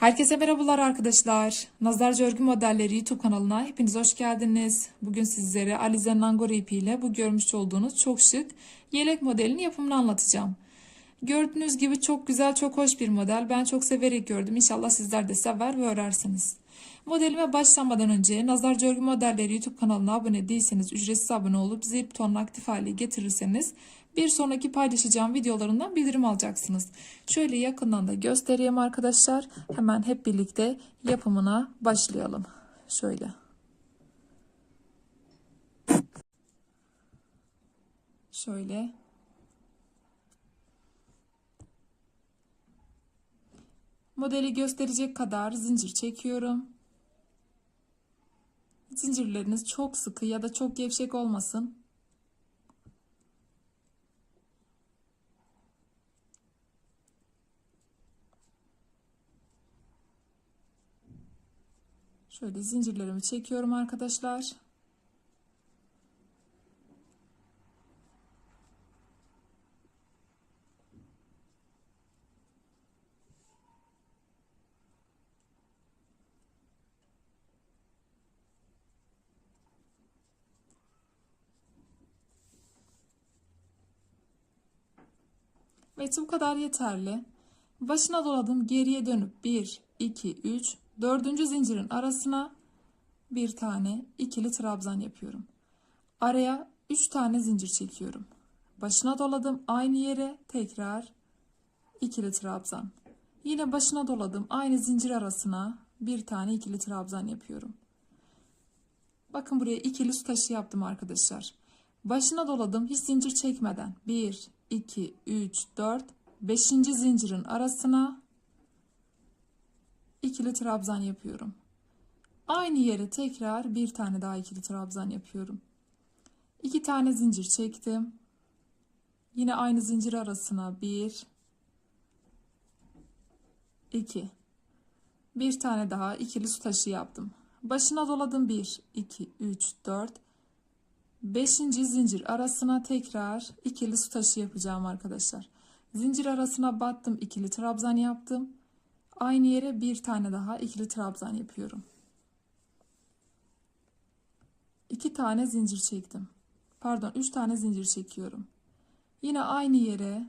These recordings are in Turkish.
Herkese merhabalar arkadaşlar. Nazarca Örgü Modelleri YouTube kanalına hepiniz hoş geldiniz. Bugün sizlere Alize Nangor ipiyle bu görmüş olduğunuz çok şık yelek modelinin yapımını anlatacağım. Gördüğünüz gibi çok güzel, çok hoş bir model. Ben çok severek gördüm. İnşallah sizler de sever ve örersiniz. Modelime başlamadan önce Nazarca Örgü Modelleri YouTube kanalına abone değilseniz ücretsiz abone olup zil butonunu aktif hale getirirseniz bir sonraki paylaşacağım videolarından bildirim alacaksınız. Şöyle yakından da göstereyim arkadaşlar. Hemen hep birlikte yapımına başlayalım. Şöyle. Şöyle. Modeli gösterecek kadar zincir çekiyorum. Zincirleriniz çok sıkı ya da çok gevşek olmasın. Şöyle zincirlerimi çekiyorum arkadaşlar. Evet bu kadar yeterli. Başına doladım geriye dönüp 1, 2, 3, dördüncü zincirin arasına bir tane ikili trabzan yapıyorum. Araya 3 tane zincir çekiyorum. Başına doladım aynı yere tekrar ikili trabzan. Yine başına doladım aynı zincir arasına bir tane ikili trabzan yapıyorum. Bakın buraya ikili su taşı yaptım arkadaşlar. Başına doladım hiç zincir çekmeden 1, 2, 3, 4, 5. zincirin arasına ikili trabzan yapıyorum. Aynı yere tekrar bir tane daha ikili trabzan yapıyorum. İki tane zincir çektim. Yine aynı zincir arasına bir, iki. Bir tane daha ikili su taşı yaptım. Başına doladım bir, iki, üç, dört. Beşinci zincir arasına tekrar ikili su taşı yapacağım arkadaşlar. Zincir arasına battım ikili trabzan yaptım. Aynı yere bir tane daha ikili trabzan yapıyorum. İki tane zincir çektim. Pardon, üç tane zincir çekiyorum. Yine aynı yere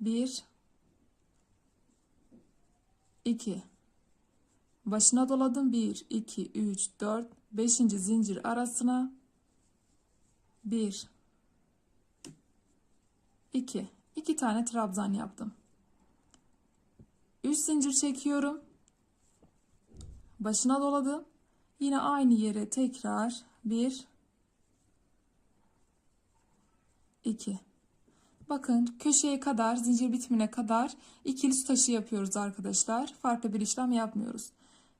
bir, iki. Başına doladım. bir, iki, üç, dört, beşinci zincir arasına bir, iki. İki tane trabzan yaptım. 3 zincir çekiyorum. Başına doladım. Yine aynı yere tekrar 1 2 Bakın köşeye kadar zincir bitimine kadar ikili taşı yapıyoruz arkadaşlar. Farklı bir işlem yapmıyoruz.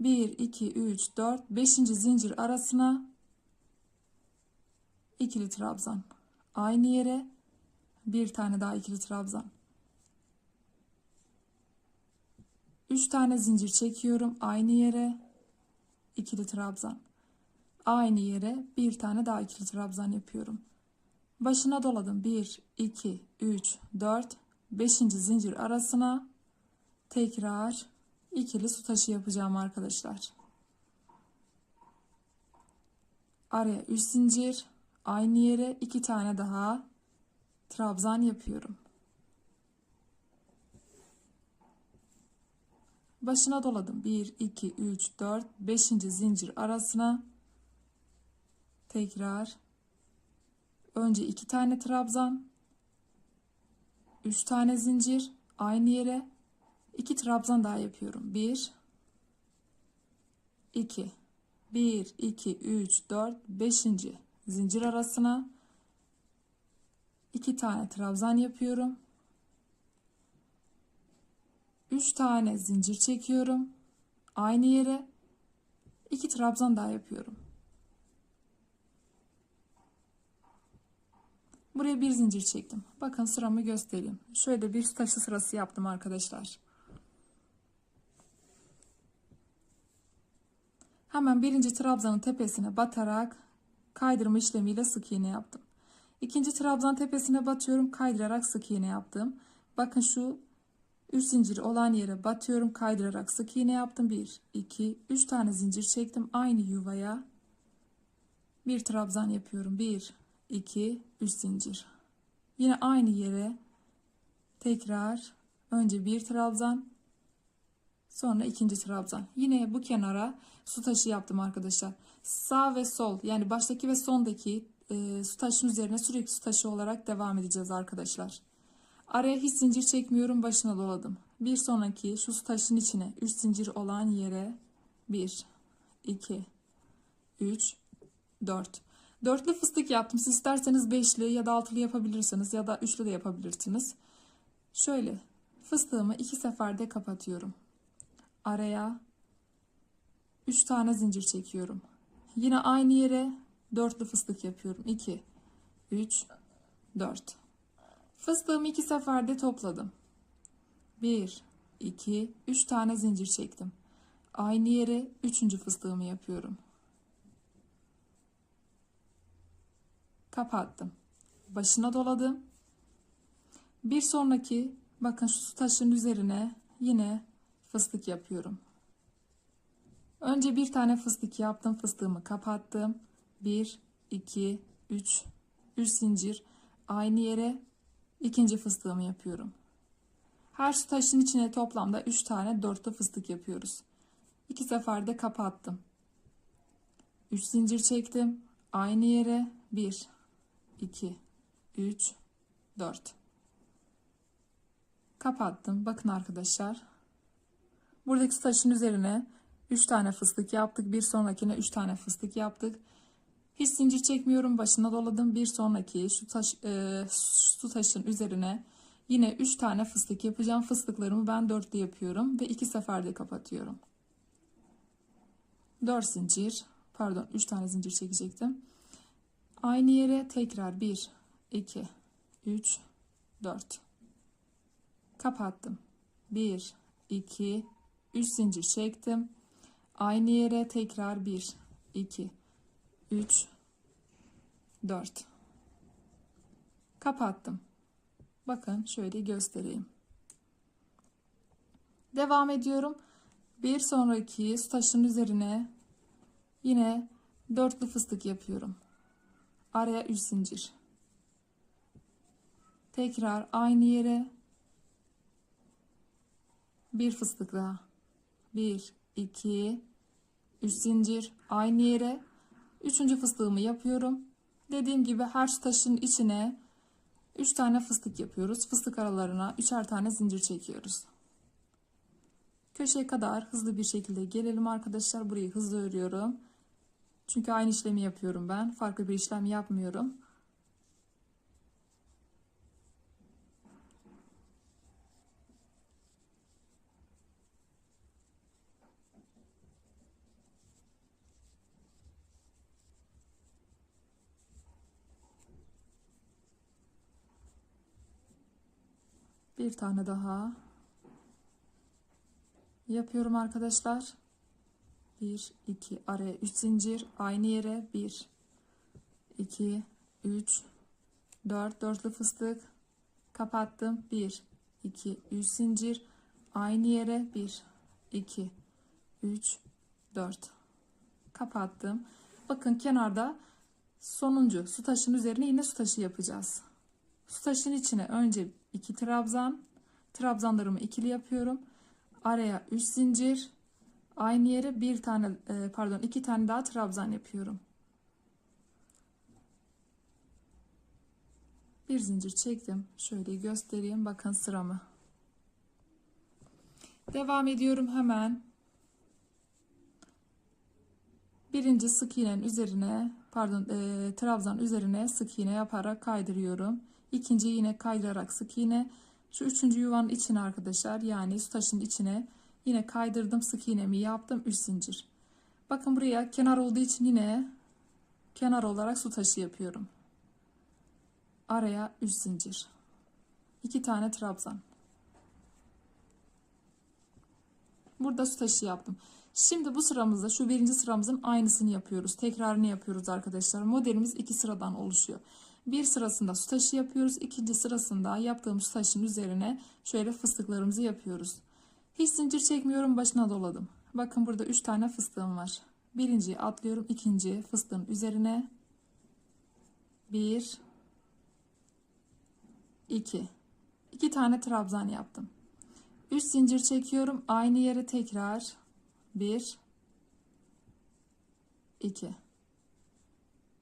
1 2 3 4 5. zincir arasına ikili trabzan. Aynı yere bir tane daha ikili trabzan. 3 tane zincir çekiyorum aynı yere. İkili trabzan. Aynı yere bir tane daha ikili trabzan yapıyorum. Başına doladım. 1 2 3 4 5. zincir arasına tekrar ikili su taşı yapacağım arkadaşlar. Araya 3 zincir aynı yere iki tane daha trabzan yapıyorum başına doladım 1 2 3 4 5. zincir arasına tekrar önce iki tane trabzan 3 tane zincir aynı yere 2 trabzan daha yapıyorum 1 2 1 2 3 4 5. zincir arasına 2 tane trabzan yapıyorum 3 tane zincir çekiyorum. Aynı yere 2 trabzan daha yapıyorum. Buraya bir zincir çektim. Bakın sıramı göstereyim. Şöyle bir taşı sırası yaptım arkadaşlar. Hemen birinci trabzanın tepesine batarak kaydırma işlemiyle sık iğne yaptım. İkinci trabzan tepesine batıyorum kaydırarak sık iğne yaptım. Bakın şu 3 zincir olan yere batıyorum. Kaydırarak sık iğne yaptım. 1, 2, 3 tane zincir çektim. Aynı yuvaya bir trabzan yapıyorum. 1, 2, 3 zincir. Yine aynı yere tekrar önce bir trabzan sonra ikinci trabzan. Yine bu kenara su taşı yaptım arkadaşlar. Sağ ve sol yani baştaki ve sondaki e, su taşının üzerine sürekli su taşı olarak devam edeceğiz arkadaşlar. Araya hiç zincir çekmiyorum başına doladım. Bir sonraki şu su taşının içine 3 zincir olan yere 1, 2, 3, 4. Dörtlü fıstık yaptım. Siz isterseniz beşli ya da altılı yapabilirsiniz ya da üçlü de yapabilirsiniz. Şöyle fıstığımı iki seferde kapatıyorum. Araya 3 tane zincir çekiyorum. Yine aynı yere dörtlü fıstık yapıyorum. 2, 3, 4. Fıstığımı iki seferde topladım. 1, 2, 3 tane zincir çektim. Aynı yere üçüncü fıstığımı yapıyorum. Kapattım. Başına doladım. Bir sonraki bakın şu taşın üzerine yine fıstık yapıyorum. Önce bir tane fıstık yaptım. Fıstığımı kapattım. 1, 2, 3, 3 zincir. Aynı yere ikinci fıstığımı yapıyorum. Her su taşın içine toplamda 3 tane dörtlü fıstık yapıyoruz. İki seferde kapattım. 3 zincir çektim. Aynı yere 1, 2, 3, 4. Kapattım. Bakın arkadaşlar. Buradaki taşın üzerine 3 tane fıstık yaptık. Bir sonrakine 3 tane fıstık yaptık. Hiç zincir çekmiyorum. Başına doladım. Bir sonraki şu taş e, şu taşın üzerine yine 3 tane fıstık yapacağım. Fıstıklarımı ben dörtlü yapıyorum ve iki seferde kapatıyorum. 4 zincir, pardon 3 tane zincir çekecektim. Aynı yere tekrar 1 2 3 4 kapattım. 1 2 3 zincir çektim. Aynı yere tekrar 1 2 3 4 kapattım. Bakın şöyle göstereyim. Devam ediyorum. Bir sonraki su taşının üzerine yine dörtlü fıstık yapıyorum. Araya 3 zincir. Tekrar aynı yere bir fıstık daha. 1 2 3 zincir aynı yere üçüncü fıstığımı yapıyorum. Dediğim gibi her taşın içine 3 tane fıstık yapıyoruz. Fıstık aralarına 3'er tane zincir çekiyoruz. Köşeye kadar hızlı bir şekilde gelelim arkadaşlar. Burayı hızlı örüyorum. Çünkü aynı işlemi yapıyorum ben. Farklı bir işlem yapmıyorum. Bir tane daha yapıyorum arkadaşlar. 1 2 araya 3 zincir aynı yere. 1 2 3 4 dörtlü fıstık. Kapattım. 1 2 3 zincir aynı yere. 1 2 3 4 kapattım. Bakın kenarda sonuncu su taşının üzerine yine su taşı yapacağız su taşının içine önce 2 trabzan trabzanlarımı ikili yapıyorum. Araya 3 zincir aynı yere bir tane e, pardon iki tane daha trabzan yapıyorum. Bir zincir çektim. Şöyle göstereyim. Bakın sıramı. Devam ediyorum hemen. Birinci sık iğnenin üzerine pardon e, trabzan üzerine sık iğne yaparak kaydırıyorum ikinci yine kaydırarak sık. İğne şu üçüncü yuvanın içine arkadaşlar yani su taşının içine yine kaydırdım sık iğnemi yaptım 3 zincir. Bakın buraya kenar olduğu için yine kenar olarak su taşı yapıyorum. Araya 3 zincir. 2 tane trabzan. Burada su taşı yaptım. Şimdi bu sıramızda şu birinci sıramızın aynısını yapıyoruz. Tekrarını yapıyoruz arkadaşlar. Modelimiz iki sıradan oluşuyor Bir sırasında su taşı yapıyoruz. ikinci sırasında yaptığımız taşın üzerine şöyle fıstıklarımızı yapıyoruz. Hiç zincir çekmiyorum başına doladım. Bakın burada 3 tane fıstığım var. Birinciyi atlıyorum. ikinci fıstığın üzerine. 1 2 2 tane trabzan yaptım. 3 zincir çekiyorum. Aynı yere tekrar 1 2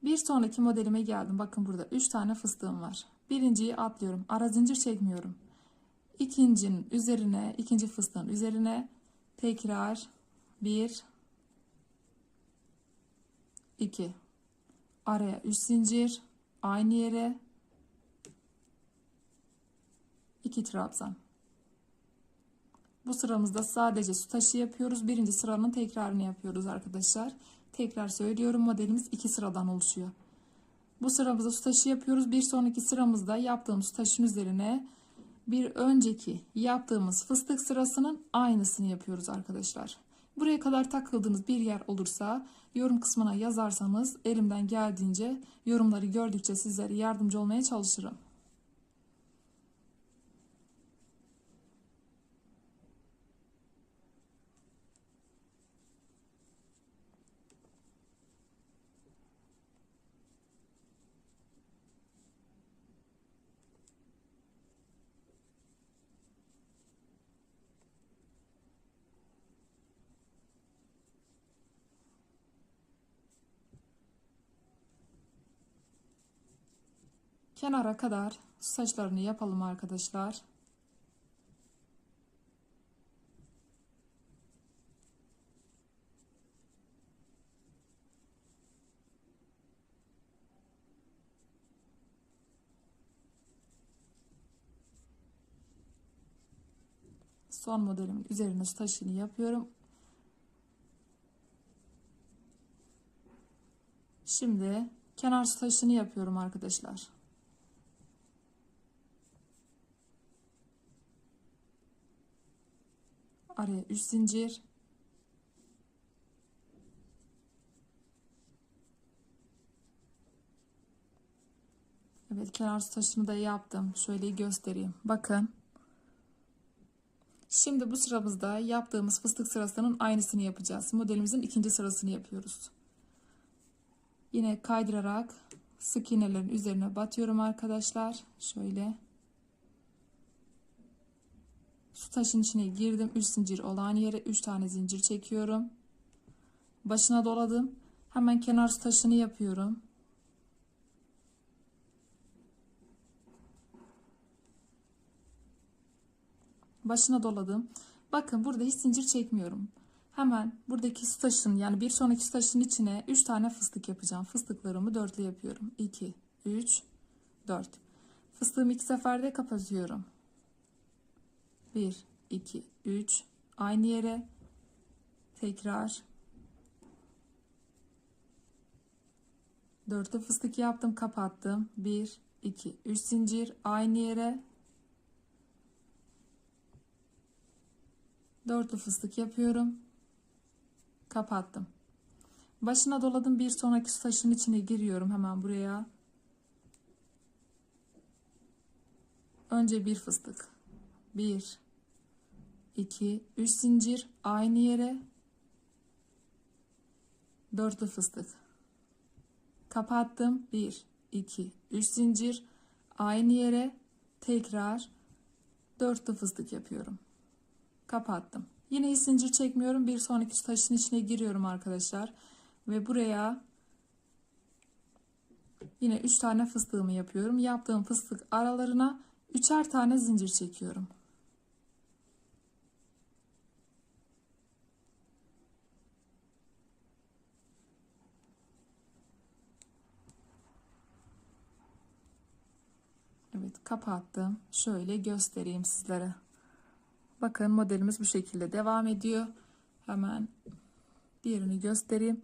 Bir sonraki modelime geldim. Bakın burada 3 tane fıstığım var. Birinciyi atlıyorum. Ara zincir çekmiyorum. İkincinin üzerine, ikinci fıstığın üzerine tekrar 1 2 araya 3 zincir aynı yere 2 trabzan. Bu sıramızda sadece su taşı yapıyoruz. Birinci sıranın tekrarını yapıyoruz arkadaşlar. Tekrar söylüyorum modelimiz iki sıradan oluşuyor. Bu sıramızda su taşı yapıyoruz. Bir sonraki sıramızda yaptığımız su taşın üzerine bir önceki yaptığımız fıstık sırasının aynısını yapıyoruz arkadaşlar. Buraya kadar takıldığınız bir yer olursa yorum kısmına yazarsanız elimden geldiğince yorumları gördükçe sizlere yardımcı olmaya çalışırım. Kenara kadar saçlarını yapalım arkadaşlar. Son modelimin üzerine taşını yapıyorum. Şimdi kenar taşını yapıyorum arkadaşlar. Araya 3 zincir Evet kenar taşını da yaptım. Şöyle göstereyim. Bakın. Şimdi bu sıramızda yaptığımız fıstık sırasının aynısını yapacağız. Modelimizin ikinci sırasını yapıyoruz. Yine kaydırarak sık iğnelerin üzerine batıyorum arkadaşlar. Şöyle. Su taşın içine girdim. 3 zincir olan yere 3 tane zincir çekiyorum. Başına doladım. Hemen kenar su taşını yapıyorum. Başına doladım. Bakın burada hiç zincir çekmiyorum. Hemen buradaki su taşın yani bir sonraki su taşın içine 3 tane fıstık yapacağım. Fıstıklarımı dörtlü yapıyorum. 2, 3, 4. Fıstığımı iki seferde kapatıyorum. 1 2 3 aynı yere. Tekrar. Dörtlü fıstık yaptım kapattım. 1 2 3 zincir. Aynı yere. Dörtlü fıstık yapıyorum. Kapattım. Başına doladım bir sonraki taşın içine giriyorum hemen buraya. Önce bir fıstık 1 2 3 zincir aynı yere. Dörtlü fıstık. Kapattım. 1 2 3 zincir aynı yere. Tekrar dörtlü fıstık yapıyorum. Kapattım. Yine hiç zincir çekmiyorum. Bir sonraki taşın içine giriyorum arkadaşlar. Ve buraya yine 3 tane fıstığımı yapıyorum. Yaptığım fıstık aralarına üçer tane zincir çekiyorum Evet kapattım. Şöyle göstereyim sizlere. Bakın modelimiz bu şekilde devam ediyor. Hemen diğerini göstereyim.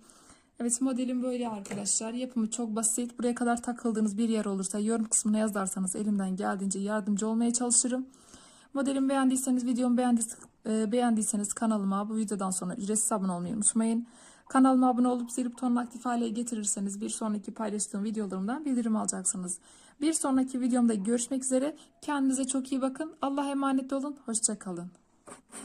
Evet modelim böyle arkadaşlar. Yapımı çok basit. Buraya kadar takıldığınız bir yer olursa yorum kısmına yazarsanız elimden geldiğince yardımcı olmaya çalışırım. Modelimi beğendiyseniz videomu beğendiyseniz, e, beğendiyseniz kanalıma bu videodan sonra ücretsiz abone olmayı unutmayın. Kanalıma abone olup zil butonunu aktif hale getirirseniz bir sonraki paylaştığım videolarımdan bildirim alacaksınız. Bir sonraki videomda görüşmek üzere. Kendinize çok iyi bakın. Allah'a emanet olun. Hoşçakalın.